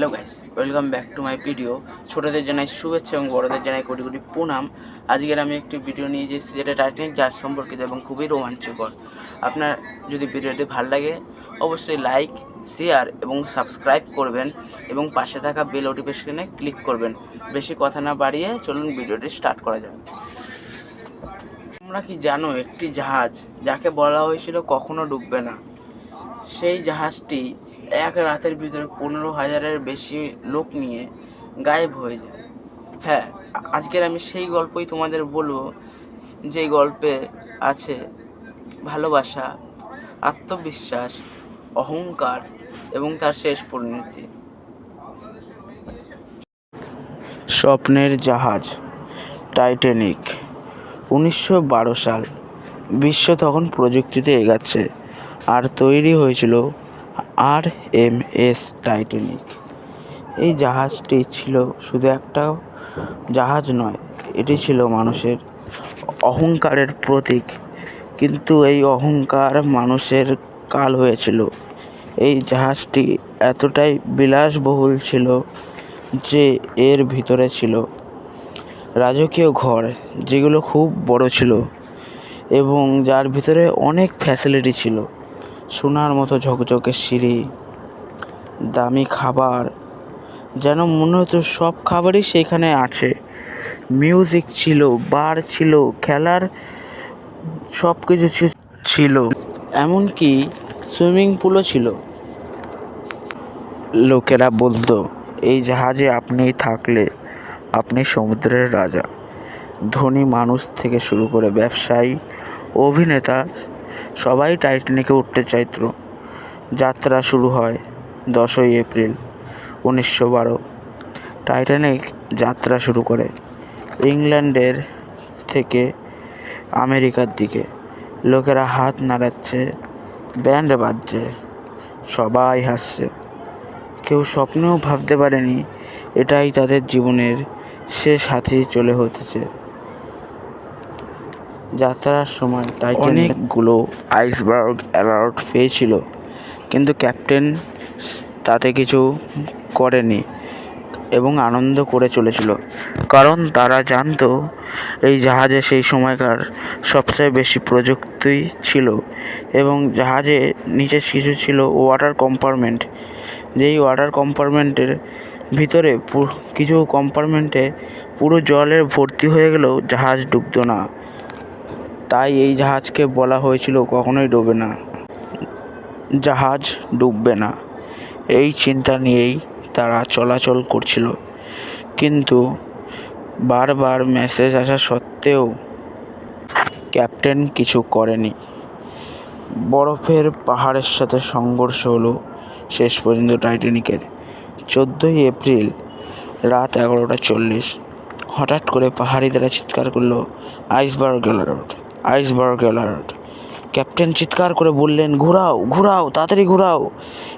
Hello guys welcome back to my video ছোটোদের জানাই শুভেচ্ছা এবং বড়দের জানাই কোটি কোটি প্রণাম। আজকের আমি একটি ভিডিও নিয়ে এসেছি যেটা টাইটানিক জাহাজ সম্পর্কিত এবং খুবই রোমাঞ্চকর। আপনার যদি ভিডিওটি ভালো লাগে, অবশ্যই লাইক শেয়ার এবং সাবস্ক্রাইব করবেন এবং পাশে থাকা বেল নোটিফিকেশনে ক্লিক করবেন। বেশি কথা না বাড়িয়ে চলুন ভিডিওটি স্টার্ট করা যাক। তোমরা কি জানো একটি জাহাজ, যাকে বলা হয়েছিল কখনো ডুববে না? সেই জাহাজটি এক রাতের ভিতরে পনেরো হাজারের বেশি লোক নিয়ে গায়েব হয়ে যায়। হ্যাঁ আজকের আমি সেই গল্পই তোমাদের বলব, যে গল্পে আছে ভালোবাসা, আত্মবিশ্বাস, অহংকার এবং তার শেষ পরিণতি। স্বপ্নের জাহাজ, টাইটানিক, উনিশশো বারো সাল, বিশ্ব তখন প্রযুক্তিতে এগাচ্ছে। আর তৈরি হয়েছিল আর এম এস টাইটানিক। এই জাহাজটি ছিল শুধু একটা জাহাজ নয়, এটি ছিল মানুষের অহংকারের প্রতীক। কিন্তু এই অহংকার মানুষের কাল হয়েছিল। এই জাহাজটি এতটাই বিলাসবহুল ছিল যে এর ভিতরে ছিল রাজকীয় ঘর, যেগুলো খুব বড় ছিল এবং যার ভিতরে অনেক ফ্যাসিলিটি ছিল। সোনার মতো ঝকঝকে সিঁড়ি, দামি খাবার, যেন মনে হতো সব খাবারই সেখানে আছে। মিউজিক ছিল, বার ছিল, খেলার সব কিছু ছিল। এমনকি সুইমিং পুলও ছিল। লোকেরা বলতো, এই জাহাজে আপনি থাকলে আপনি সমুদ্রের রাজা। ধনী মানুষ থেকে শুরু করে ব্যবসায়ী, অভিনেতা সবাই টাইটানিকে উঠতে চাইতো। যাত্রা শুরু হয় দশই এপ্রিল, উনিশশো বারো। টাইটানিক যাত্রা শুরু করে ইংল্যান্ডের থেকে আমেরিকার দিকে। লোকেরা হাত নাড়াচ্ছে, ব্যান্ড বাজছে, সবাই হাসছে। কেউ স্বপ্নেও ভাবতে পারেনি, এটাই তাদের জীবনের শেষ সাথী চলে হতেছে। যাত্রার সময় অনেকগুলো আইসবার্গ অ্যালার্ট পেয়েছিল। কিন্তু ক্যাপ্টেন তাতে কিছু করেনি এবং আনন্দ করে চলেছিল। কারণ তারা জানতো এই জাহাজে সেই সময়কার সবচেয়ে বেশি প্রযুক্তি ছিল এবং জাহাজে নিচে কিছু ছিল ওয়াটার কম্পার্টমেন্ট যেই ওয়াটার কম্পার্টমেন্টের ভিতরে কিছু কম্পার্টমেন্টে পুরো জলের ভর্তি হয়ে গেলেও জাহাজ ডুবতো না। তাই এই জাহাজকে বলা হয়েছিল কখনোই ডোবে না। জাহাজ ডুববে না। এই চিন্তা নিয়েই তারা চলাচল করছিল। কিন্তু বারবার মেসেজ আসা সত্ত্বেও ক্যাপ্টেন কিছু করেনি। বরফের পাহাড়ের সাথে সংঘর্ষ হলো শেষ পর্যন্ত টাইটানিকের। চোদ্দোই এপ্রিল রাত এগারোটা চল্লিশ। হঠাৎ করে পাহাড়িদেরা চিৎকার করল, iceberg alert. Iceberg alert. Captain চিৎকার করে বললেন, ঘোরাও ঘোরাও, তাড়াতাড়ি ঘোরাও,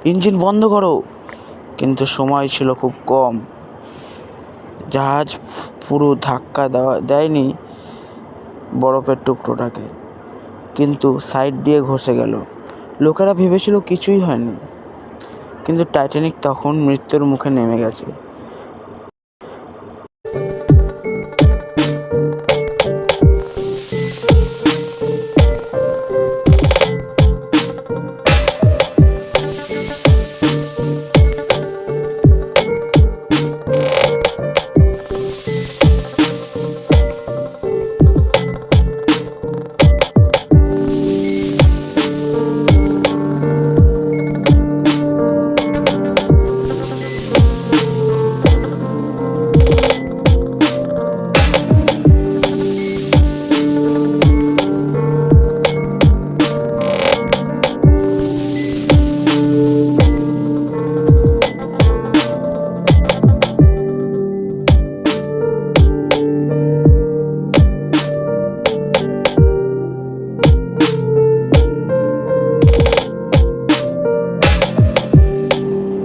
ইঞ্জিন বন্ধ করো। কিন্তু সময় ছিল খুব কম। জাহাজ পুরো ধাক্কা দেওয়া, দেয়নি বরফের টুকরোটাকে, কিন্তু সাইড দিয়ে ঘষে গেল। লোকেরা ভেবেছিল কিছুই হয়নি, কিন্তু টাইটানিক তখন মৃত্যুর মুখে নেমে গেছে।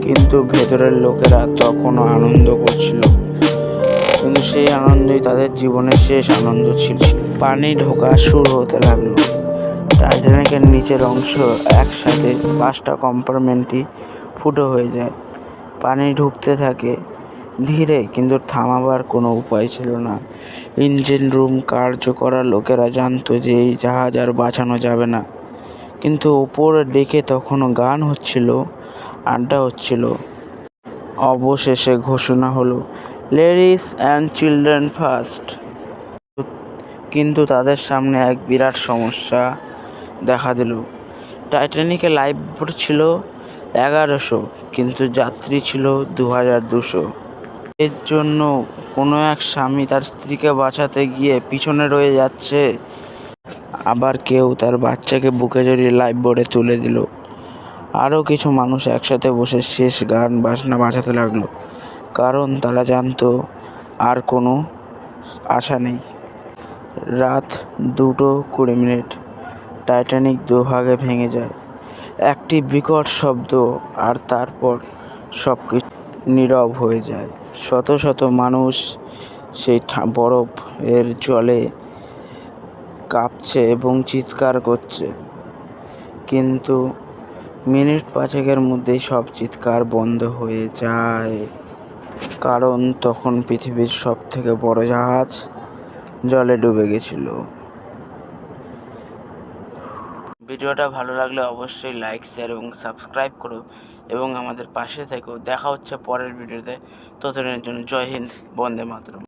কিন্তু ভেতরের লোকেরা তখনও আনন্দ করছিল। কিন্তু সেই আনন্দই তাদের জীবনের শেষ আনন্দ ছিল। পানি ঢোকা শুরু হতে লাগল। টাইটানিকের নিচের অংশ একসাথে পাঁচটা কম্পার্টমেন্টই ফুটো হয়ে যায়। পানি ঢুকতে থাকে ধীরে, কিন্তু থামাবার কোনো উপায় ছিল না। ইঞ্জিন রুম কার্য করা লোকেরা জানতো যে এই জাহাজ আর বাঁচানো যাবে না। কিন্তু ওপরে ডেকে তখনও গান হচ্ছিল। আড্ডা হচ্ছিল। অবশেষে ঘোষণা হলো, লেডিস অ্যান্ড চিলড্রেন ফার্স্ট। কিন্তু তাদের সামনে এক বিরাট সমস্যা দেখা দিল। টাইটানিকে লাইফ বোট ছিল এগারোশো, কিন্তু যাত্রী ছিল দু হাজার দুশো। এর জন্য কোনো এক স্বামী তার স্ত্রীকে বাঁচাতে গিয়ে পিছনে রয়ে যাচ্ছে। আবার কেউ তার বাচ্চাকে বুকে জড়িয়ে লাইফ বোর্ডে তুলে দিল। আরও কিছু মানুষ একসাথে বসে শেষ গান বাজনা বাজাতে লাগল। কারণ তারা জানতো আর কোনো আশা নেই। রাত দুটো কুড়ি মিনিট। টাইটানিক দুভাগে ভেঙে যায়। একটি বিকট শব্দ আর তারপর সব কিছু নীরব হয়ে যায়। শত শত মানুষ সেই বরফ এর জলে কাঁপছে এবং চিৎকার করছে। কিন্তু মিনিট পাঁচেকের মধ্যেই সব চিৎকার বন্ধ হয়ে যায়। কারণ তখন পৃথিবীর সব থেকে বড় জাহাজ জলে ডুবে গেছিল। ভিডিওটা ভালো লাগলে অবশ্যই লাইক, শেয়ার এবং সাবস্ক্রাইব করো এবং আমাদের পাশে থেকেও দেখা হচ্ছে পরের ভিডিওতে। ততদিনের জন্য জয় হিন্দ, বন্দে মাতরম।